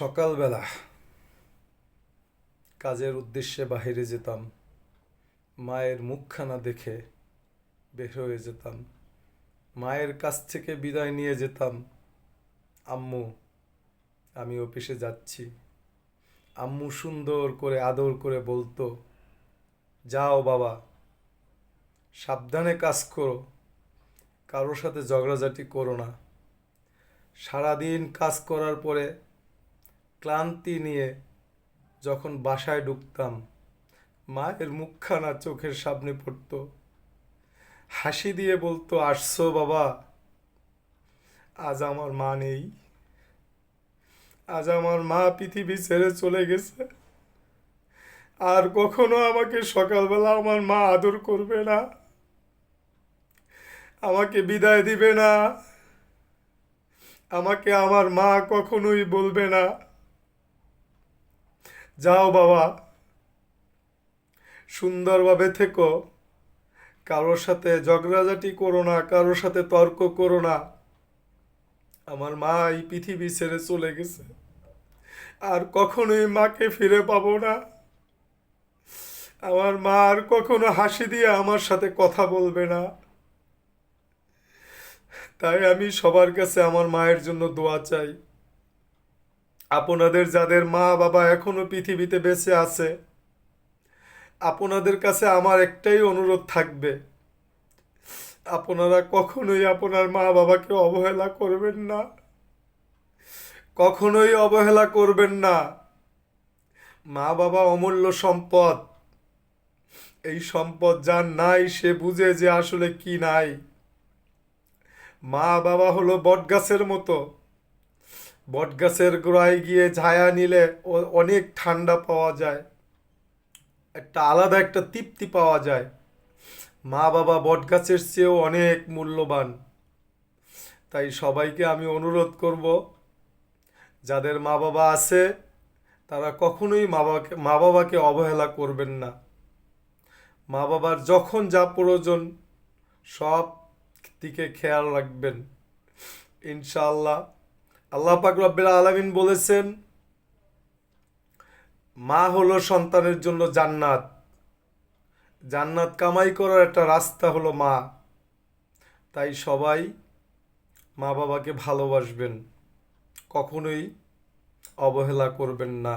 সকালবেলা কাজের উদ্দেশ্যে বাহিরে যেতাম, মায়ের মুখখানা দেখে বের হয়ে যেতাম, মায়ের কাছ থেকে বিদায় নিয়ে যেতাম, আম্মু, আমি অফিসে যাচ্ছি। আম্মু সুন্দর করে আদর করে বলতো, যাও বাবা, সাবধানে কাজ করো, কারোর সাথে ঝগড়াঝাটি করো না। সারাদিন কাজ করার পরে ক্লান্তি নিয়ে যখন বাসায় ঢুকতাম, মায়ের মুখখানা চোখের সামনে পড়তো। হাসি দিয়ে বলতো, আসছো বাবা, আজ আমার মা নেই। আজ আমার মা পৃথিবী ছেড়ে চলে গেছে। আর কখনো আমাকে সকালবেলা আমার মা আদর করবে না। আমাকে বিদায় দিবে না। আমাকে আমার মা কখনোই বলবে না। যাও বাবা। সুন্দরভাবে থেকো। কারোর সাথে ঝগড়াঝাটি করো না, কারোর সাথে তর্ক করো না। আমার মা এই পৃথিবী ছেড়ে চলে গেছে। আর কখনোই মাকে ফিরে পাবো না। আমার মা আর কখনো হাসি দিয়ে আমার সাথে কথা বলবে না। তাই আমি সবার কাছে আমার মায়ের জন্য দোয়া চাই। আপনাদের যাদের মা বাবা এখনও পৃথিবীতে বেঁচে আছে, আপনাদের কাছে আমার একটাই অনুরোধ থাকবে, আপনারা কখনোই আপনার মা বাবাকে অবহেলা করবেন না, কখনোই অবহেলা করবেন না। মা বাবা অমূল্য সম্পদ, এই সম্পদ যার নাই সে বুঝে যে আসলে কি নাই। মা বাবা হলো বটগাছের মতো। বটগাছের গোড়ায় গিয়ে ছায়া নিলে অনেক ঠান্ডা পাওয়া যায়। একটা আলাদা একটা তৃপ্তি পাওয়া যায়। মা বাবা বটগাছের চেয়েও অনেক মূল্যবান। তাই সবাইকে আমি অনুরোধ করব, যাদের মা বাবা আছে, তারা কখনোই মা বাবাকে মা বাবাকে অবহেলা করবেন না। মা বাবার যখন যা প্রয়োজন, সব দিকে খেয়াল রাখবেন। ইনশাআল্লাহ আল্লাহ পাক রব্বিল আলামিন বলেছেন, মা হলো সন্তানের জন্য জান্নাত। জান্নাত কামাই করার একটা রাস্তা হলো মা। তাই সবাই মা বাবাকে ভালোবাসবেন, কখনোই অবহেলা করবেন না।